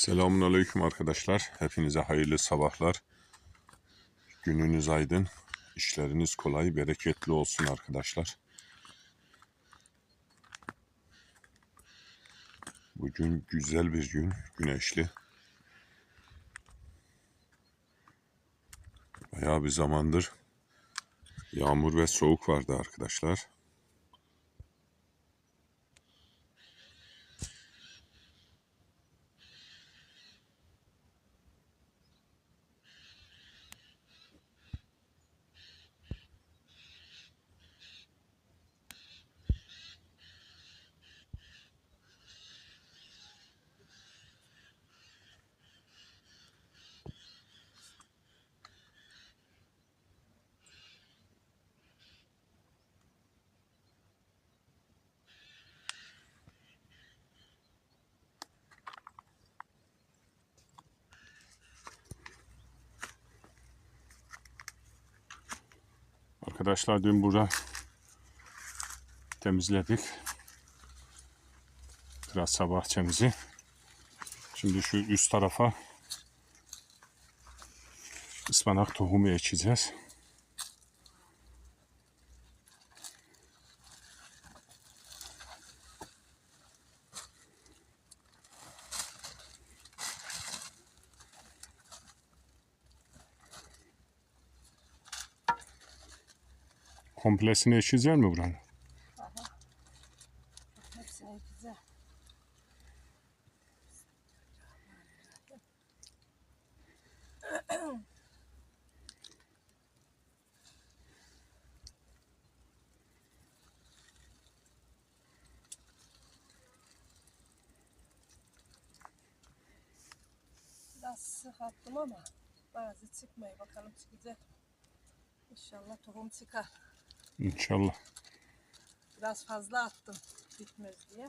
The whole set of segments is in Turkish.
Selamun Aleyküm arkadaşlar. Hepinize hayırlı sabahlar. Gününüz aydın. işleriniz kolay, bereketli olsun arkadaşlar. Bugün güzel bir gün, güneşli. Bayağı bir zamandır yağmur ve soğuk vardı arkadaşlar. Arkadaşlar dün burada temizledik. Terasa bahçemizi. Şimdi şu üst tarafa ıspanak tohumu ekeceğiz. Komplesini ekeceğiz mi buranın? Hepsine güzel. Biraz sık ama bazı çıkmıyor. Bakalım çıkacak. İnşallah tohum çıkar. İnşallah. Biraz fazla attım bitmez diye.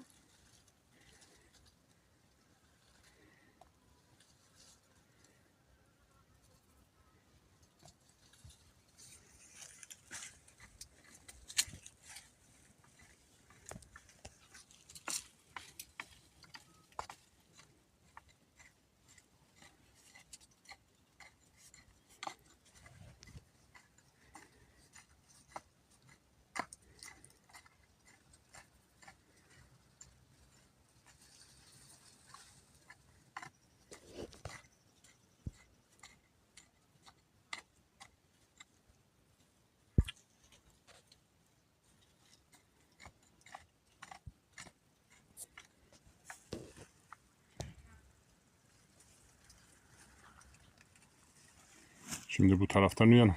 Şimdi bu taraftan uyanım.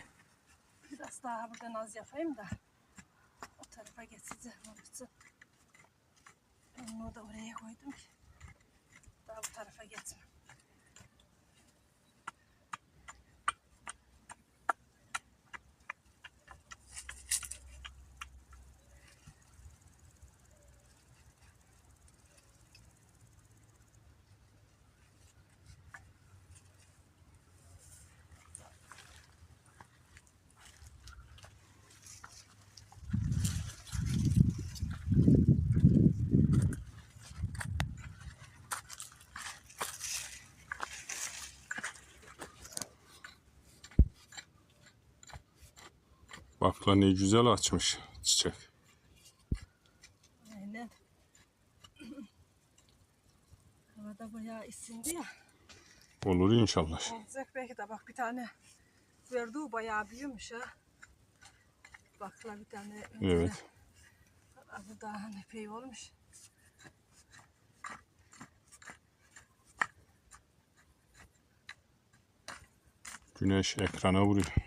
Biraz daha buradan az yapayım da o tarafa geçeceğim onun için. Onu da oraya koydum ki daha bu tarafa geçme. Bak lan ne güzel açmış çiçek. Aynen. Havada bayağı ısındı ya. Olur inşallah. Olacak belki de bak bir tane verduğu bayağı büyümüş ha. Bakla bir tane. Evet. Bu daha epey olmuş. Güneş ekrana vuruyor.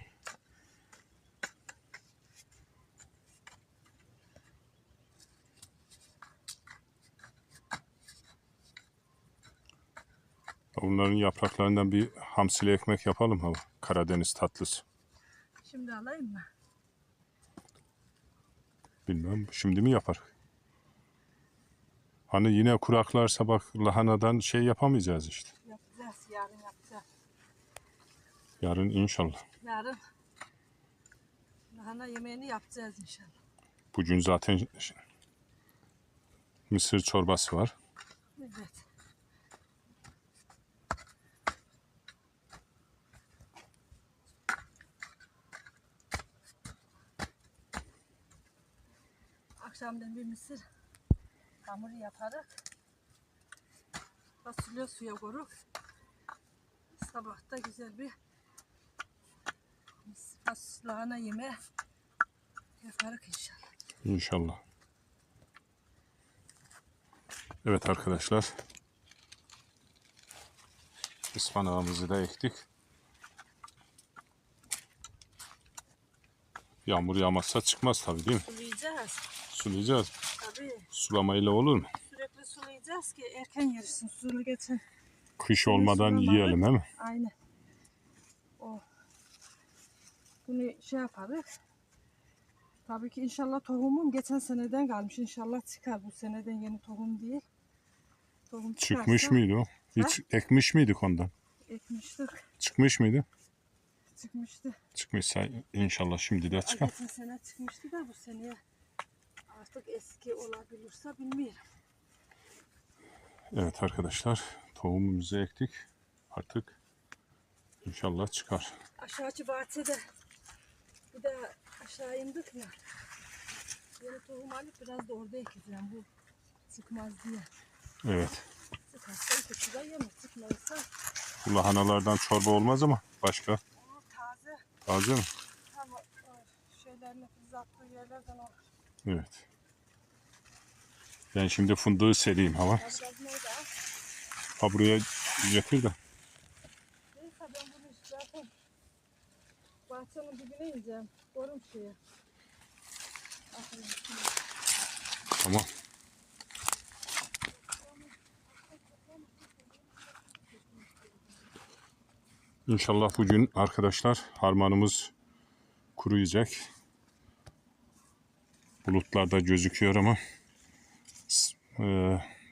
Bunların yapraklarından bir hamsili ekmek yapalım ha. Karadeniz tatlısı. Şimdi alayım mı? Bilmem şimdi mi yapar? Hani yine kuraklarsa bak lahanadan şey yapamayacağız işte. Yapacağız. Yarın yapacağız. Yarın inşallah. Yarın lahana yemeğini yapacağız inşallah. Bugün zaten mısır çorbası var. Evet. Akşamdan bir mısır hamuru yaparız. Fasulye suya koruk. Sabahta güzel bir lahana yeme yaparız inşallah. İnşallah. Evet arkadaşlar. Ispanağımızı da ektik. Yağmur yağmazsa çıkmaz tabii değil mi? Sulayacağız. Sulayacağız. Tabii Sulamayla olur mu? sürekli sulayacağız ki erken yarışsın. Sulu geçin. Kış olmadan sulamadık. yiyelim değil mi? Aynen. O. Bunu şey yaparız. Tabii ki inşallah tohumum geçen seneden kalmış. İnşallah çıkar. Bu seneden yeni tohum değil. Tohum çıkarsa Çıkmış mıydı o? Hiç ekmiş miydik ondan? Ekmiştik. Çıkmış mıydı? Çıkmıştı. Çıkmışsa inşallah şimdi de çıkar. geçen sene çıkmıştı da bu seneye artık eski olabilirse bilmiyorum. Evet arkadaşlar tohumumuzu ektik. Artık inşallah çıkar. Aşağıcı bahçede bir de aşağı indik ya. Yeni tohum alıp biraz da orada ekeceğim. Bu çıkmaz diye. Evet. Çıkarsa de yemez. Çıkmazsa Bu lahanalardan çorba olmaz ama başka. Taze mi? tam o şeylerin attığı yerlerden o. Evet. Ben şimdi fındığı sereyim hava. Ha? Buraya getir de. Neyse ben bunu zaten bahçenin dibine ineceğim. Korum şeye. Tamam. İnşallah bugün arkadaşlar harmanımız kuruyacak. Bulutlarda gözüküyor ama e,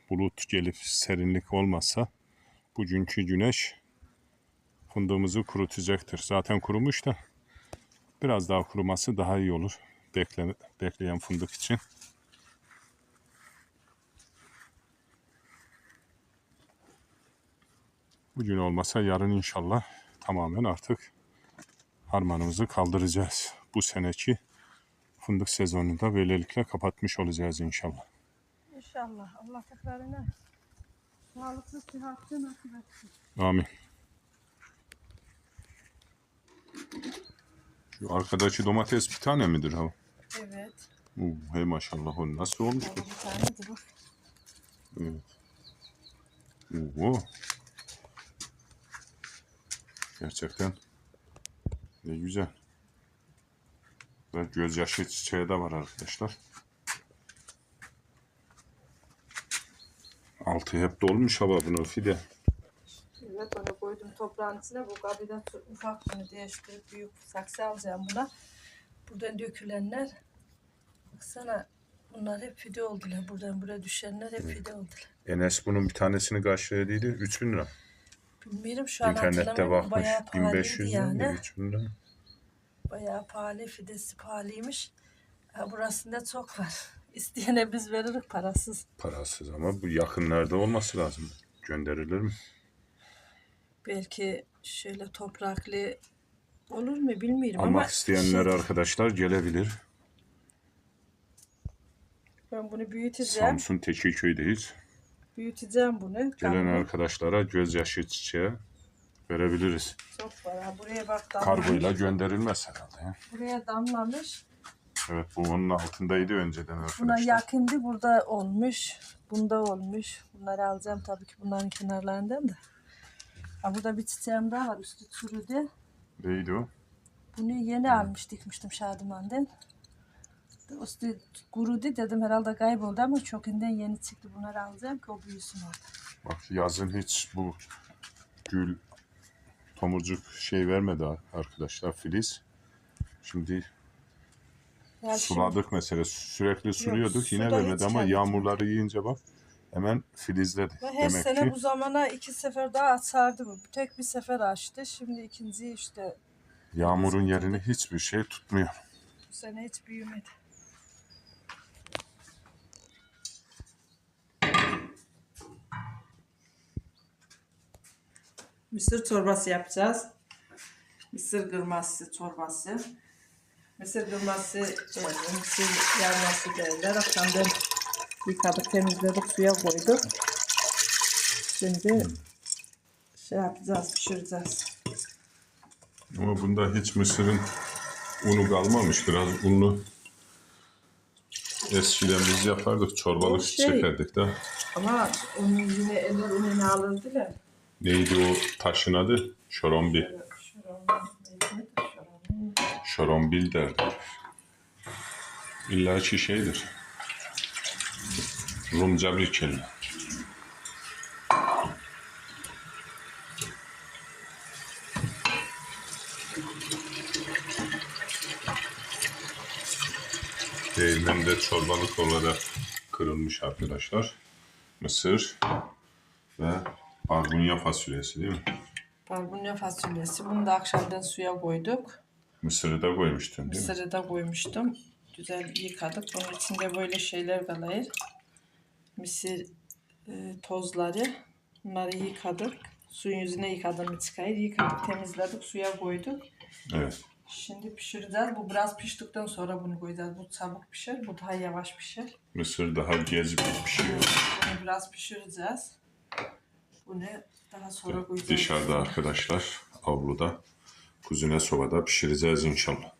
bulut gelip serinlik olmazsa bugünkü güneş fındığımızı kurutacaktır. Zaten kurumuş da biraz daha kuruması daha iyi olur. Bekle, bekleyen fındık için. Bugün olmasa yarın inşallah tamamen artık harmanımızı kaldıracağız. Bu seneki fındık sezonunu da böylelikle kapatmış olacağız inşallah. İnşallah. Allah tekrarına sağlıklı, sıhhatli nasip etsin. Amin. Şu arkadaki domates bir tane midir ha? Evet. Oo, hey maşallah o nasıl olmuş bu? bir tanedir bak. Evet. Oo. Gerçekten ne güzel. Ve gözyaşı çiçeği de var arkadaşlar. Altı hep dolmuş hava bunu fide. Evet onu koydum toprağın içine. Bu kabiden ufak bunu değiştirip büyük saksı alacağım buna. Buradan dökülenler baksana bunlar hep fide oldular. Buradan buraya düşenler hep fide oldular. Enes bunun bir tanesini karşıladıydı 3000 lira. Bilmiyorum şu an İnternette bakmış Bayağı pahalıydı 1500 lira mı, yani. 3000 lira mı? Bayağı pahalı fidesi pahalıymış. Ha, burasında çok var. İsteyene biz veririz parasız. Parasız ama bu yakınlarda olması lazım. Gönderilir mi? Belki şöyle topraklı olur mu bilmiyorum Almak ama isteyenler şey, arkadaşlar gelebilir. ben bunu büyüteceğim. Samsun Tekirköy'deyiz. Büyüteceğim bunu. Gelen arkadaşlara gözyaşı çiçeği verebiliriz. Çok var. Ha, buraya bak damlamış. Kargoyla gönderilmez herhalde. ya. Buraya damlamış. Evet bu onun altındaydı önceden Buna arkadaşlar. yakındı. Burada olmuş. Bunda olmuş. Bunları alacağım tabii ki bunların kenarlarından da. Ha, burada bir çiçeğim daha var. Üstü çürüdü. Neydi o? Bunu yeni almış dikmiştim Şadıman'dan. Üstü kurudu dedim herhalde kayboldu ama çokinden yeni çıktı. Bunları alacağım ki o büyüsün orada. Bak yazın hiç bu gül tomurcuk şey vermedi arkadaşlar filiz. Şimdi Yani suladık mesela sürekli suluyorduk yine suda hiç vermedi ama gelmedi. yağmurları yiyince bak hemen filizledi. Ve her Demek sene ki bu zamana iki sefer daha açardı bu. Tek bir sefer açtı. Şimdi ikinci işte yağmurun yerini hiçbir şey tutmuyor. bu sene hiç büyümedi. Mısır çorbası yapacağız. Mısır kırması çorbası. Mısır kırması, derler, mısır yarması derler. Akşamdan yıkadık, temizledik, suya koyduk. Şimdi şey yapacağız, pişireceğiz. Ama bunda hiç mısırın unu kalmamış. Biraz unlu. Eskiden biz yapardık. Çorbalık şey- çekerdik de. Ama onun yine eller ununu alırdılar. Neydi o taşın adı? Şorombi. Şorombil derdik. İlla ki şeydir. Rumca bir kelime. Değirmende çorbalık olarak kırılmış arkadaşlar. Mısır ve barbunya fasulyesi değil mi? Barbunya fasulyesi. Bunu da akşamdan suya koyduk. Mısırı da koymuştun değil mi? Mısırı da koymuştum. Güzel yıkadık. Bunun içinde böyle şeyler kalır. Mısır e, tozları. Bunları yıkadık. Suyun yüzüne yıkadım çıkayır. Yıkadık, temizledik, suya koyduk. Evet. Şimdi pişireceğiz. Bu biraz piştikten sonra bunu koyacağız. Bu çabuk pişer, bu daha yavaş pişer. Mısır daha gez pişiyor. Bunu biraz pişireceğiz. Bunu daha sonra koyacağız. Dışarıda arkadaşlar avluda kuzine sobada pişireceğiz inşallah.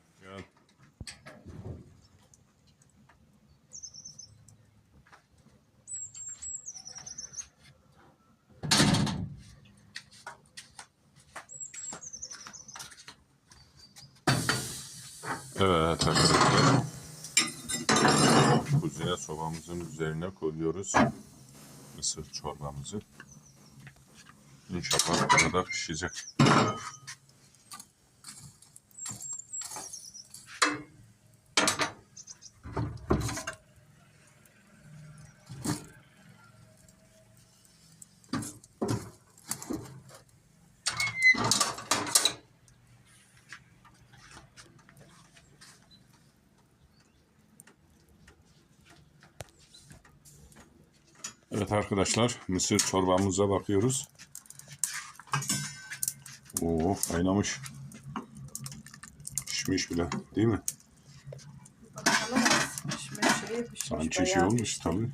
Evet arkadaşlar. Kuzine sobamızın üzerine koyuyoruz mısır çorbamızı. İnşallah burada pişecek. Evet arkadaşlar mısır çorbamıza bakıyoruz. Oo kaynamış. Pişmiş bile değil mi? Bakalım pişmiş şey pişmiş. Sanki şey olmuş tabii.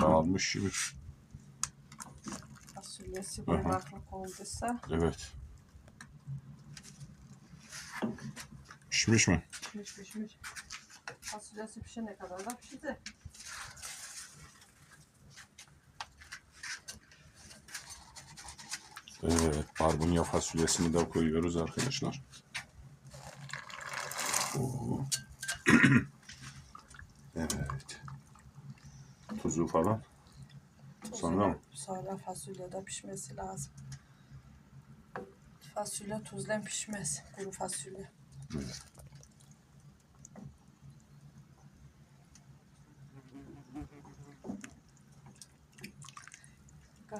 Dağılmış gibi. Fasulyesi koymaklık olduysa Evet. Pişmiş mi? pişmiş pişmiş. Fasulyesi pişene kadar da pişti. Evet. Barbunya fasulyesini de koyuyoruz arkadaşlar. Oo. evet. Tuzu falan. Sonra mı? Sonra fasulye de pişmesi lazım. Fasulye tuzla pişmez. Kuru fasulye. Evet.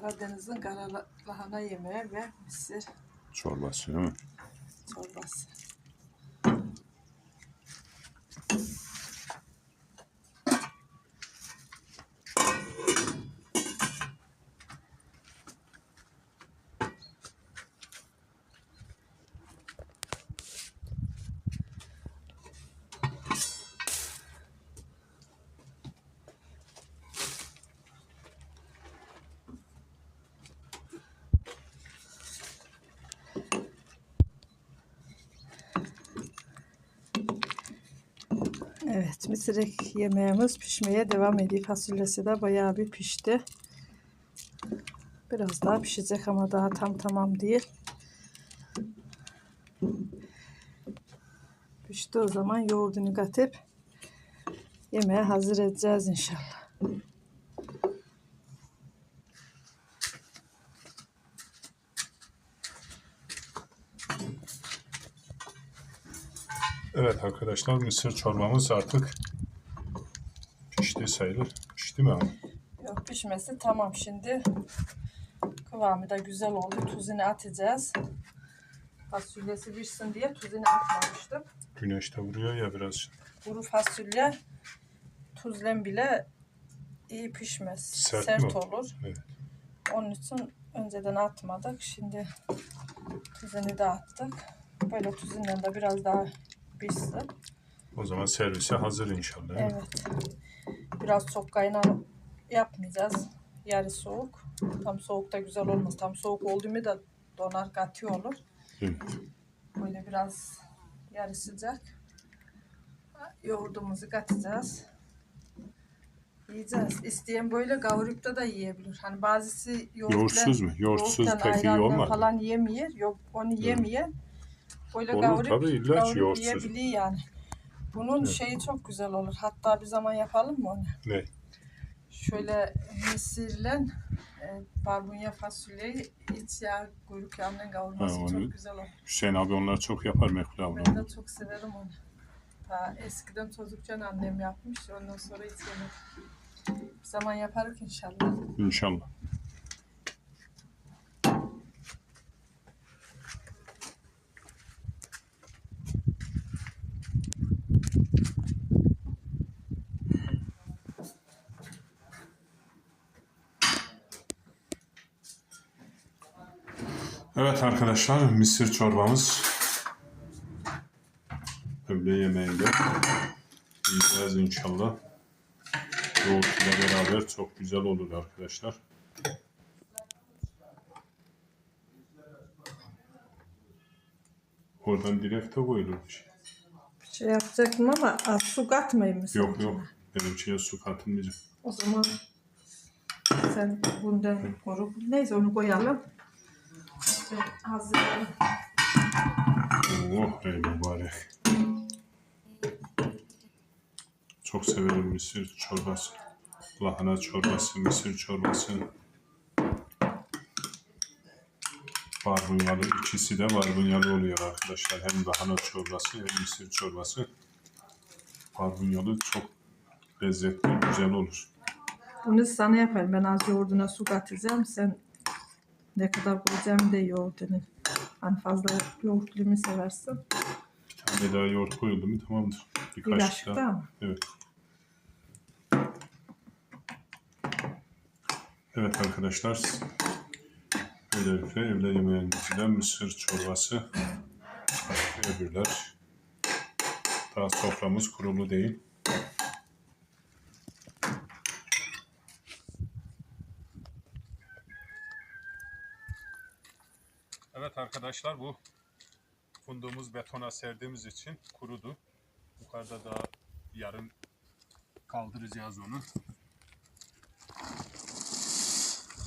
Karadeniz'in kara lahana yemeği ve mısır Çorbası değil mi? çorbası. Evet, mısır ek yemeğimiz pişmeye devam ediyor. Fasulyesi de bayağı bir pişti. Biraz daha pişecek ama daha tam tamam değil. Pişti o zaman yoğurdunu katıp yemeğe hazır edeceğiz inşallah. Evet arkadaşlar mısır çorbamız artık pişti sayılır. Pişti mi abi? Yok pişmesi tamam şimdi. Kıvamı da güzel oldu. Tuzunu atacağız. Fasulyesi pişsin diye tuzunu atmamıştım. Güneş de vuruyor ya biraz. Kuru fasulye tuzla bile iyi pişmez. Sert Sert, olur. Evet. Onun için önceden atmadık. Şimdi tuzunu da attık. Böyle tuzundan da biraz daha pişsin. O zaman servise hazır inşallah. Evet. Biraz çok kaynar yapmayacağız. Yarı soğuk. Tam soğuk da güzel olmaz. Tam soğuk oldu mu da donar katı olur. Evet. Böyle biraz yarı sıcak. Yoğurdumuzu katacağız. Yiyeceğiz. İsteyen böyle kavurup da yiyebilir. Hani bazısı yoğurtla, Yoğurtsuz mu? Yoğurtsuz pek iyi olmaz. falan yemiyor. Yok onu yemiyor. Böyle Olur kavurup, tabii, illa ki yoğurtsuz. yiyebiliyor yani. Bunun Evet. şeyi çok güzel olur. Hatta bir zaman yapalım mı onu? Ne? Şöyle mısırla e, barbunya fasulyeyi iç yağ kuyruk yağından kavurması Ha, onu- çok güzel olur. Hüseyin abi onlar çok yapar Mekul abi. Ben de çok severim onu. Ta eskiden çocukken annem yapmış. Ondan sonra hiç yemedim. Bir zaman yaparız inşallah. İnşallah. Evet arkadaşlar mısır çorbamız öğle yemeğinde yiyeceğiz inşallah. Yoğurtla beraber çok güzel olur arkadaşlar. Oradan direkt de koyulur bir şey. Şey yapacaktım ama az su katmayayım mı? Yok yok. Benim içine su katılmayacak. O zaman sen bundan koru. Neyse onu koyalım. Ben hazırlayalım. Oh ey mübarek. Çok severim mısır çorbası. Lahana çorbası, mısır çorbası. Barbunyalı ikisi de barbunyalı oluyor arkadaşlar. Hem lahana çorbası hem mısır çorbası. Barbunyalı çok lezzetli, güzel olur. Bunu sana yaparım. Ben az yoğurduna su katacağım. Sen ne kadar koyacağım de yoğurdunu. Hani fazla yoğurtlu mu seversin? Bir tane daha yoğurt koyuldu mu tamamdır. Bir Birkaç kaşık daha. Evet. Evet arkadaşlar. Böylelikle evde yemeğimizde mısır çorbası. Öbürler. Daha soframız kurulu değil. Evet arkadaşlar bu funduğumuz betona serdiğimiz için kurudu. Yukarıda da yarın kaldıracağız onu.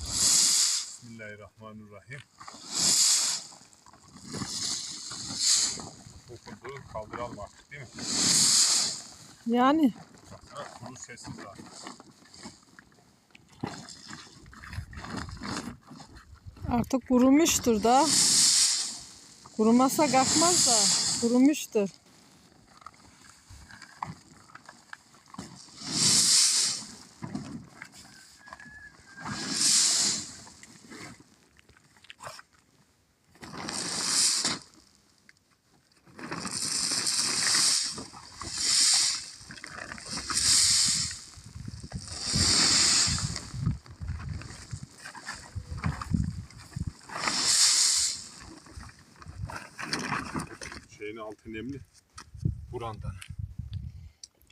Bismillahirrahmanirrahim. Bu funduğu kaldıralım artık değil mi? Yani Baksana kuru sessiz zaten. Artık kurumuştur da. Kurumasa kalkmaz da. Kurumuştur. Altı nemli. Burandan.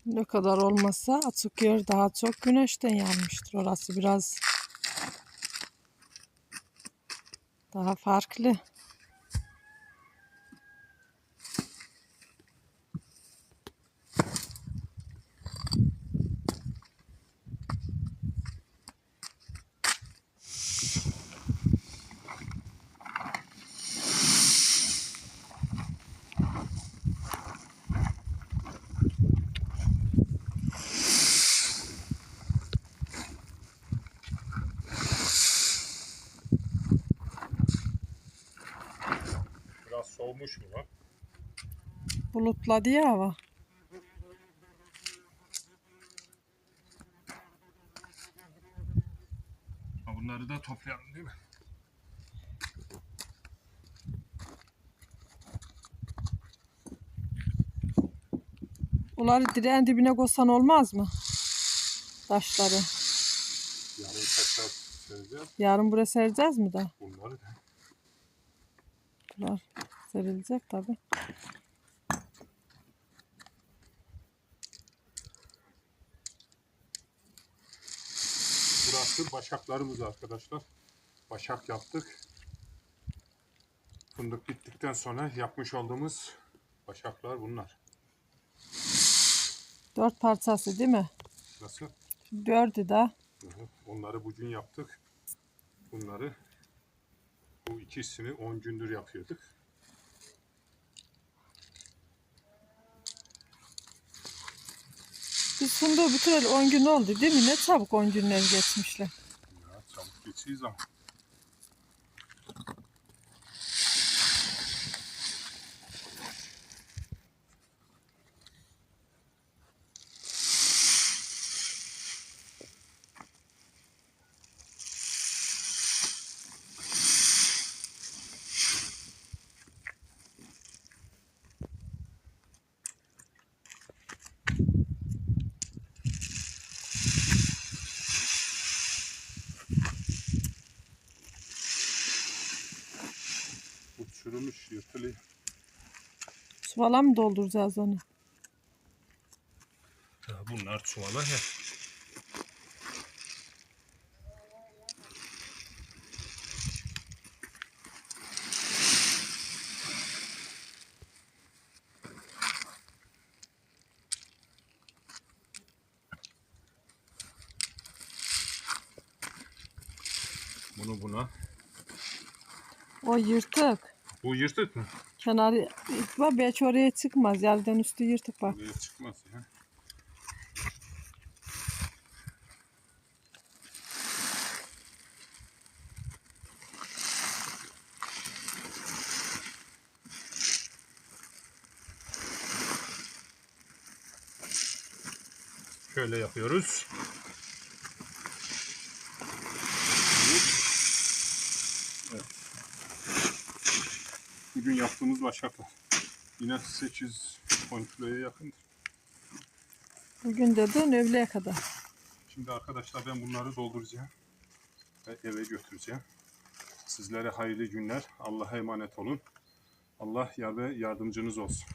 Ne kadar olmasa açık yer daha çok güneşten yanmıştır. Orası biraz daha farklı. Soğumuş mu lan? Bulutladı ya hava. Ha, bunları da toplayalım değil mi? Onları direğin dibine koysan olmaz mı? Taşları. Yarın tekrar sereceğiz. Yarın buraya sereceğiz mi da? serilecek tabi. Burası başaklarımız arkadaşlar. Başak yaptık. Fındık bittikten sonra yapmış olduğumuz başaklar bunlar. Dört parçası değil mi? Nasıl? Dördü de. Onları bugün yaptık. Bunları bu ikisini 10 gündür yapıyorduk. Biz fındığı bitireli 10 gün oldu değil mi? Ne çabuk 10 günler geçmişler. Ya çabuk geçiyor zaman. Bu çürümüş, yırtılıyor. Çuvala mı dolduracağız onu? Ya bunlar çuvala hep. Bunu buna. O yırtık. Bu yırtık mı? Kenarı bak belki oraya çıkmaz. Yerden üstü yırtık bak. Buraya çıkmaz ya. Şöyle yapıyoruz. Evet. Bugün yaptığımız başaklar. Yine 8-10 kiloya yakındır. Bugün dedin öğleye kadar. Şimdi arkadaşlar ben bunları dolduracağım ve eve götüreceğim. Sizlere hayırlı günler. Allah'a emanet olun. Allah yar ve yardımcınız olsun.